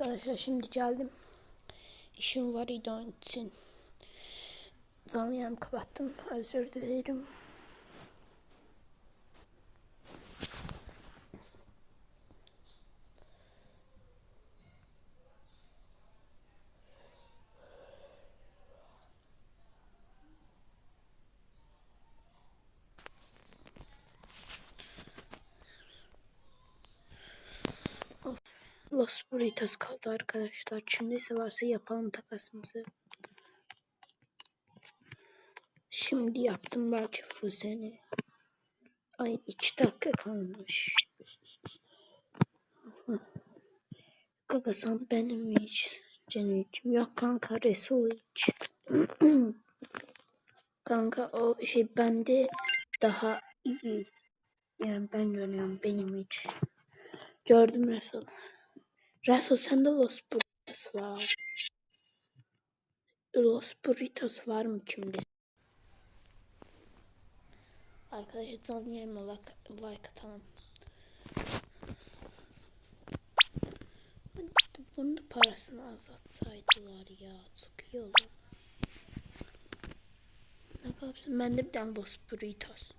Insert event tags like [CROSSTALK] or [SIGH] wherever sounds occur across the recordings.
Arkadaşlar şimdi geldim. İşim var idi onun için. Zanlıyam kapattım. Özür dilerim. Burritos kaldı arkadaşlar. Kimdeyse varsa yapalım takasımızı. Şimdi yaptım belki fuzeni. Ay iki dakika kalmış. Kanka sen benim hiç Cenet'cim. Yok kanka Resul hiç. [CLEARS THROAT] kanka o şey bende daha iyi. Yani ben görüyorum benim hiç. Gördüm Resul. Resul sende Los Burritos var. Los Burritos var mı kimde? Arkadaşlar canlı yayınıma like, like atalım. Bunun da parasını azatsaydılar ya. Çok iyi olur. Ne kapsın? Ben de bir tane Los Burritos.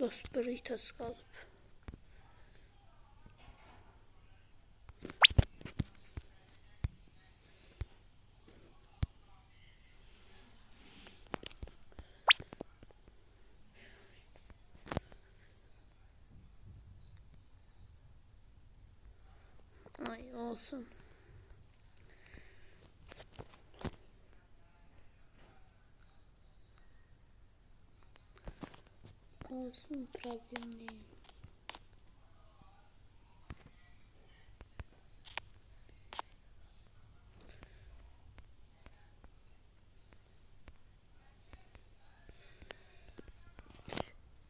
Los Burritos kalıp. Ay olsun. Olsun problem değil.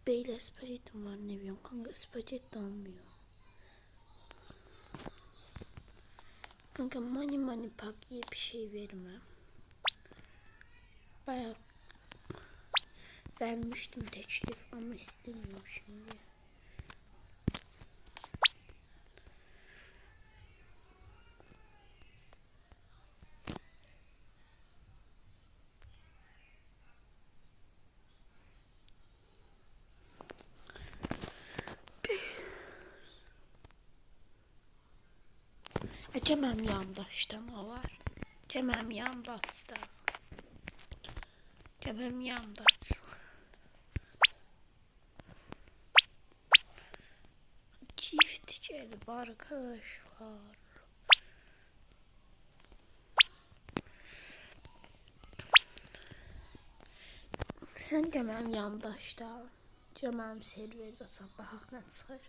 Beyle spagetti var ne bileyim kanka spagetti almıyor. Kanka money money pack diye bir şey verme. Bayağı vermiştim teklif ama istemiyorum şimdi. Cemem yandaştan o var. Cemem yandaşta. Cemem yandaş. Arkadaşlar. Sen Cemem yandaşta. Cemem serverdə sabahına çıxır.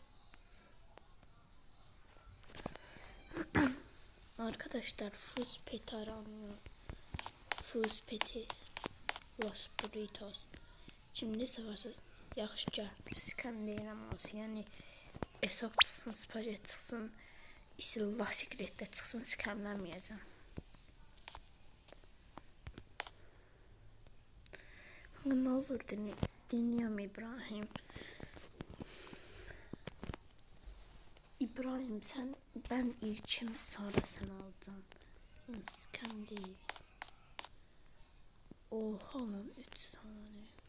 [CLEARS THROAT] Arkadaşlar fuz peti aranıyor. Fuz peti Los Burritos. Şimdi severse yaxşı gəl. Skam deyirəm olsun. Yəni esok çıxsın, spaget çıxsın, isil lasikletdə çıxsın, skamləməyəcəm. Ne olur dinle, dinliyorum İbrahim. İbrahim sen ben ilçemi sonra sen alacaksın. Sıkan değil. Oha lan 3 saniye.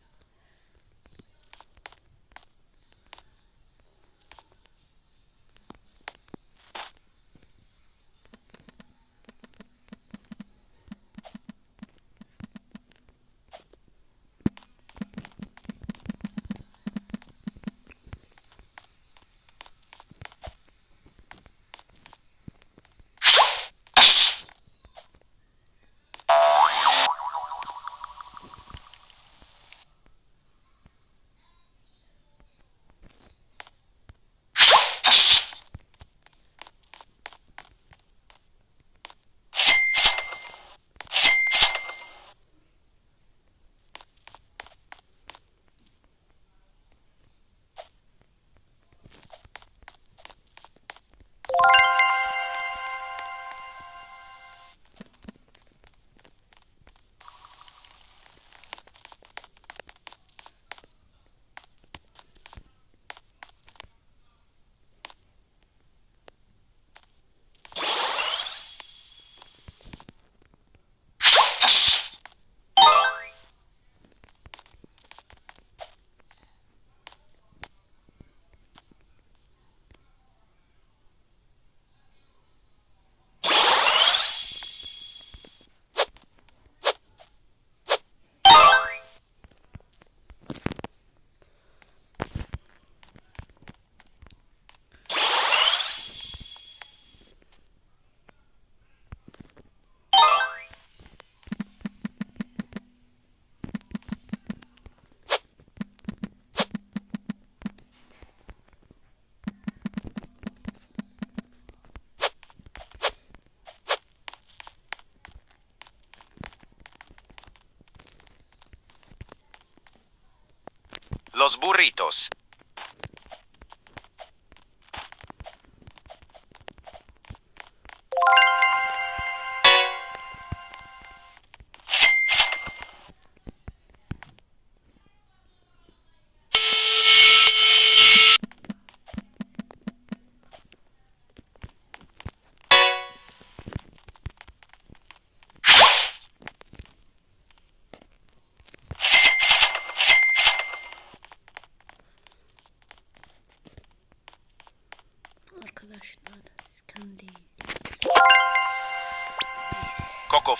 Los burritos.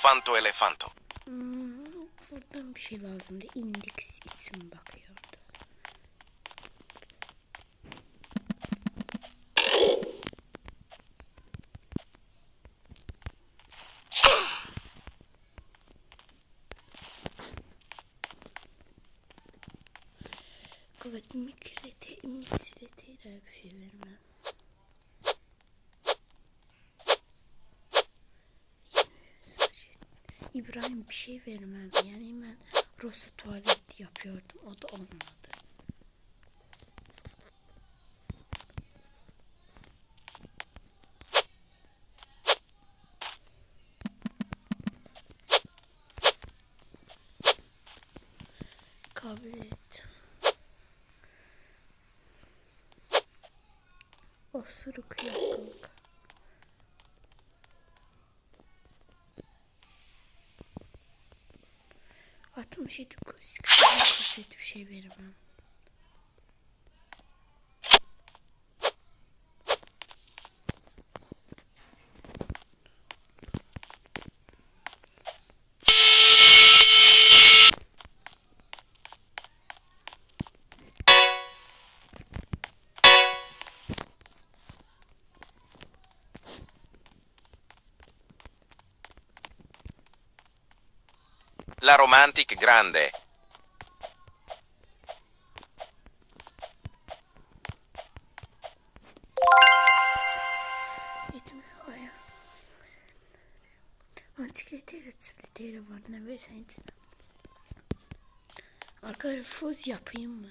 Coco fanto elefanto. Hmm, buradan bir şey lazımdı. Index için bakıyordu. Evet, mikrete, mikrete bir şey vermem. İbrahim bir şey vermem. Yani ben Rosa tuvalet yapıyordum. O da olmadı. Kabul et. Osuruk yok kanka. Yedi seksen kursiyet bir şey veremem. La Romantic Grande. Antikleteyle tıkleteyle var ne versen. Arkadaşlar fuz yapayım mı?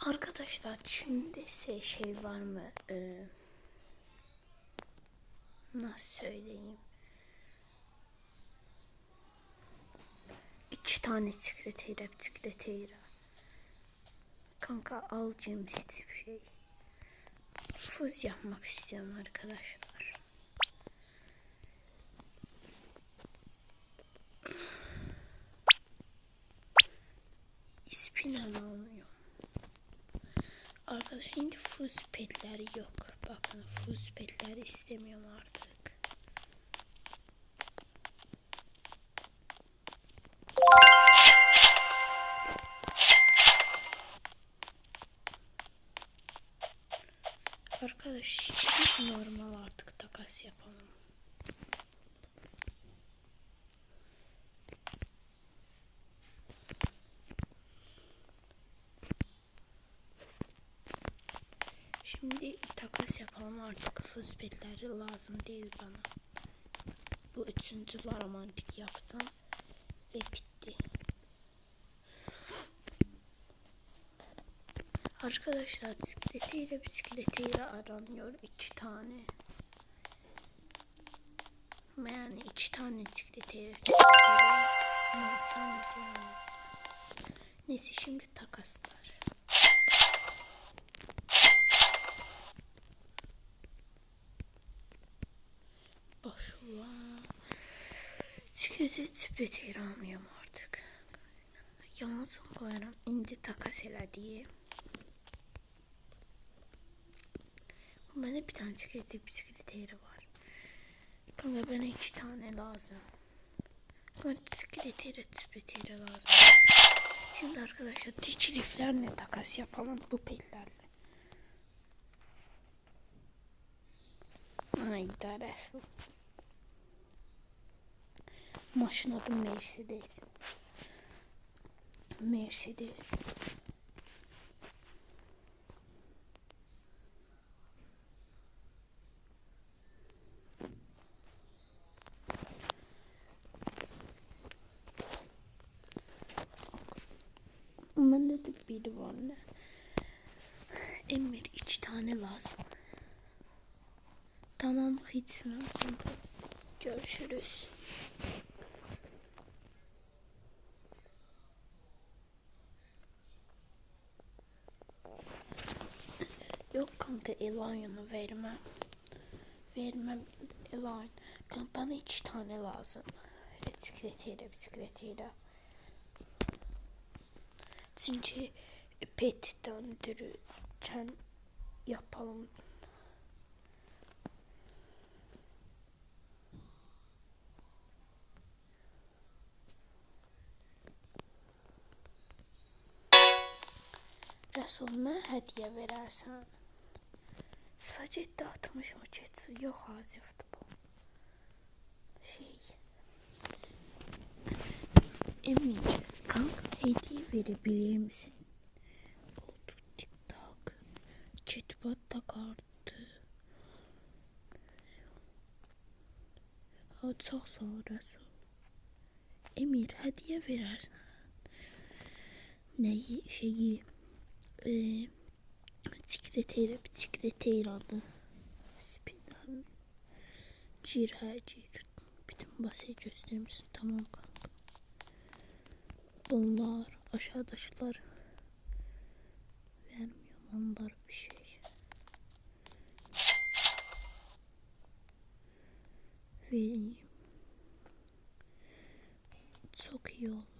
Arkadaşlar şimdi şey var mı? Ee, nasıl söyleyeyim? İki tane tıkleteyle tıkleteyle. Kanka alacağım bir şey. Fuz yapmak istiyorum arkadaşlar. İspinal almıyor. Arkadaş şimdi fuz petler yok. Bakın fuz petler istemiyorum artık. Arkadaş şimdi normal artık takas yapalım. Şimdi takas yapalım artık fıspetler lazım değil bana. Bu üçüncü romantik yaptım ve bitti. Arkadaşlar bisikletiyle bisikletiyle aranıyor iki tane. Yani iki tane bisikletiyle yani. Neyse şimdi takaslar. Başla. Bisikleti bisikletiyle almıyorum artık. Yalnız koyarım. indi takas elə Bende bir tane bisiklet, bisiklet yeri var. Kanka bana iki tane lazım. Kanka bisiklet yeri, bisiklet yeri lazım. Şimdi arkadaşlar teçriflerle takas yapalım bu pillerle. Ay idaresi. Maşın adı Mercedes. Mercedes. biri var ne? Emir iki tane lazım. Tamam Hitsman kanka. Görüşürüz. Yok kanka Elion'u vermem. Vermem Elion. Kanka iki tane lazım. Bisikletiyle bisikletiyle. Çünkü pet döndürürken yapalım. Resulüne hediye verersen. Sıfacet dağıtmış mı keçi? Yok azifti bu. Şey. Emin, kanka hediye verebilir misin? Koltuk tiktak. Çetbat da kartı. Ha, çok Resul. Emir hediye verersen. Neyi şeyi e, bisikleteyle bisikleteyle adı. Spinal. Cir her cir. Bütün basit göstermişsin tamam kanka. Bunlar aşağıdaşlar vermiyorum onlar bir şey. Vereyim. Çok iyi olur.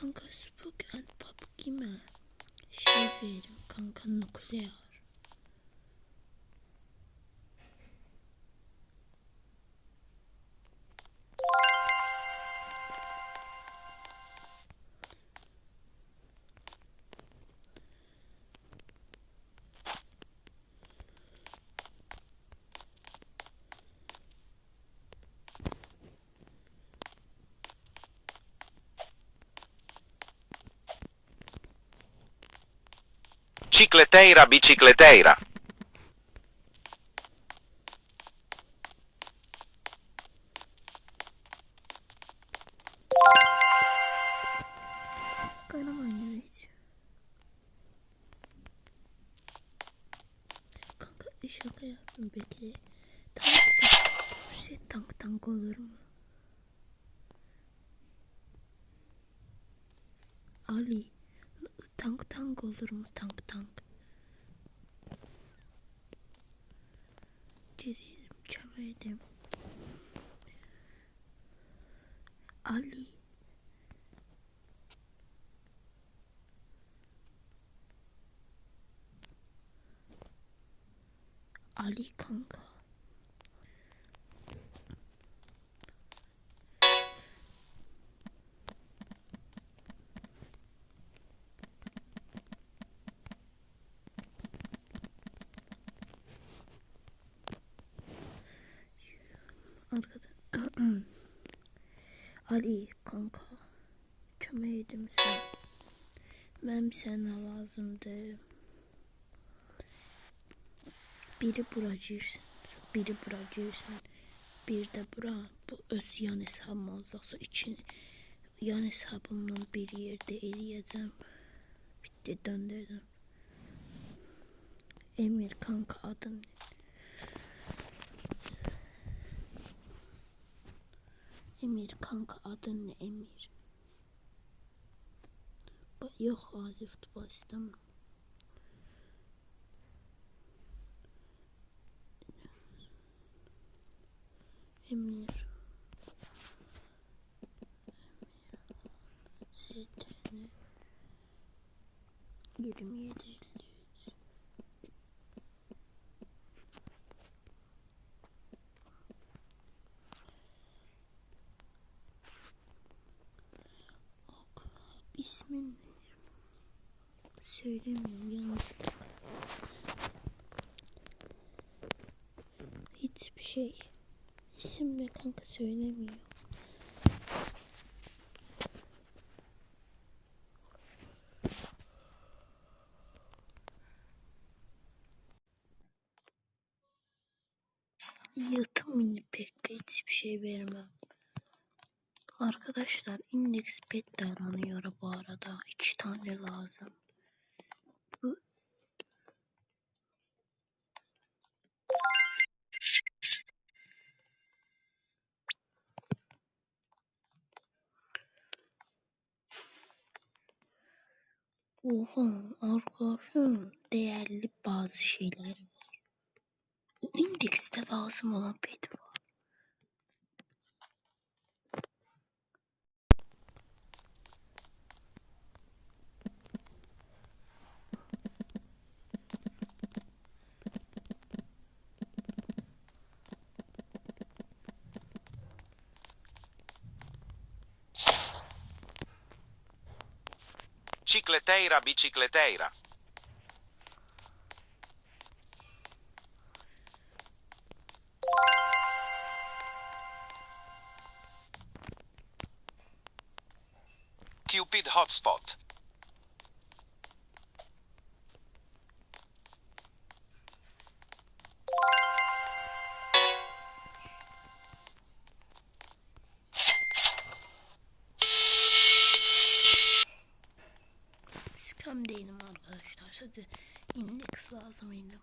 Kanka Spoken PUBG mi? Şey verim kanka nukleer. Cicleteira Bicicleteira, bicicleteira. Ali Ali kanka. Arkada. [CLEARS THROAT] Ali kanka. Çömeydim sen. Ben sana lazımdı. Biri bura girsin, biri bura girsin, bir de bura bu öz yan hesabım olacaqsa için yan hesabımla bir yerde eləyəcəm. Bitti döndürdüm. Emir kanka adın Emir kanka adın ne Emir? Ba yok Azif tutma istemem. Emir. ZTN 27 Söylemiyorum kalsın. Hiçbir şey. İsim kanka söylemiyor. Yatım pek hiçbir şey vermem. Arkadaşlar index pet de aranıyor bu arada. İki tane lazım. Oha arkadaşım değerli bazı şeyleri var. Bu indekste lazım olan pet. Bicicleteira, bicicleteira. Arkadaşlar. Sadece index lazımıydı.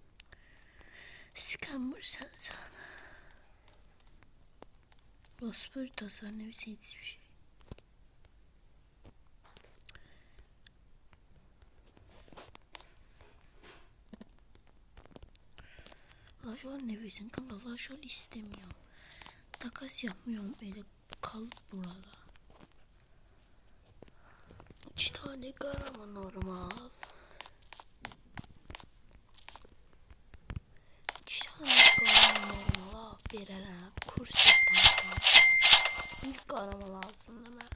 Scammer sensen. Raspberry tasarım ne hiçbir şey. Lajol nefesin kanka Lajol istemiyorum. Takas yapmıyorum öyle kalıp burada. İki tane garama normal. İki tane garama normal vererek kursettim. Bir garama lazım değil mi?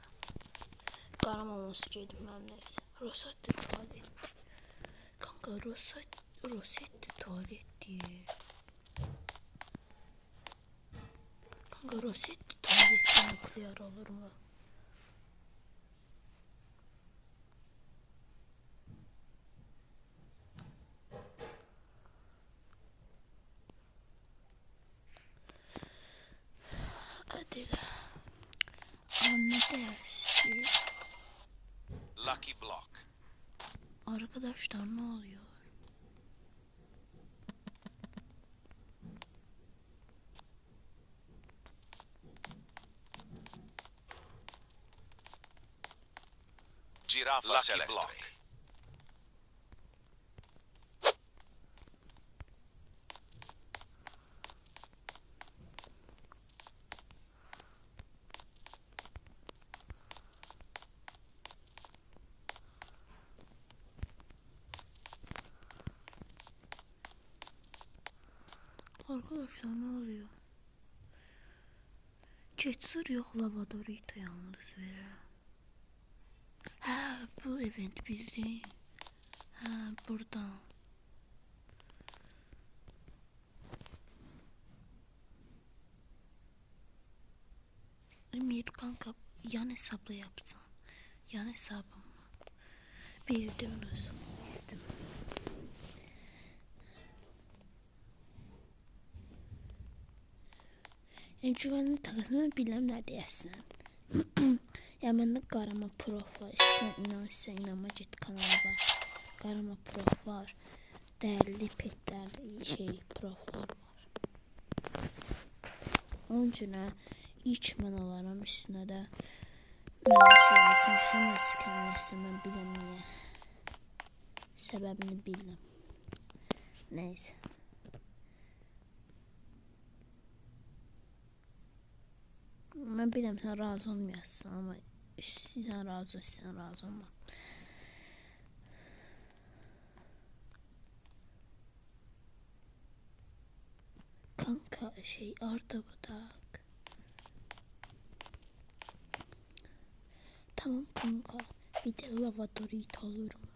Garama olması geydim ben neyse. Rosetti tuvalet. Kanka Roset, Rosetti tuvalet diye. Kanka Rosetti tuvalette nükleer olur mu? Hadi de. Anne dersi. Lucky block. Arkadaşlar ne oluyor? Giraffa Lucky celestre. block. Arkadaşlar ne oluyor? Cetsur yok Lavadorita yalnız veririm. Bu event bildiğin. Ha burada. Emir kanka yan hesapla yapacağım. Yan hesabım. Bildim nasıl. Bildim. En güvenli takasını bilmem nerede yazsın. Ya bende Garama Prof var. İstersen inan istersen inanma git kanala bak. Garama Prof var. Değerli petler şey proflar var. Onun için ha, iç manalarım üstüne de ben şey bütün maskamesi ben bilmem niye. Sebebini bilmem. Neyse. Ben bilmem sen razı olmayasın ama sen razı olsan razı olma. Kanka şey Arda Budak. Tamam kanka. Bir de lavadorit olur mu?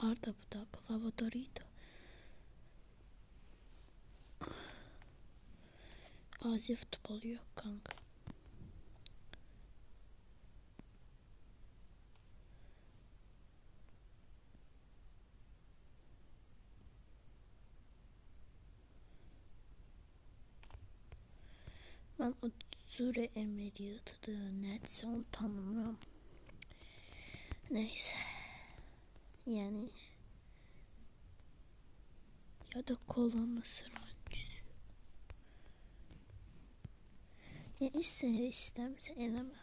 Arda Budak lavadorito. Aziye futbolu yok kanka. Ben o Züre Emiriyatı netse onu tanımıyorum. Neyse. Yani ya da kola mısır mı? Ya ister istemse eleme.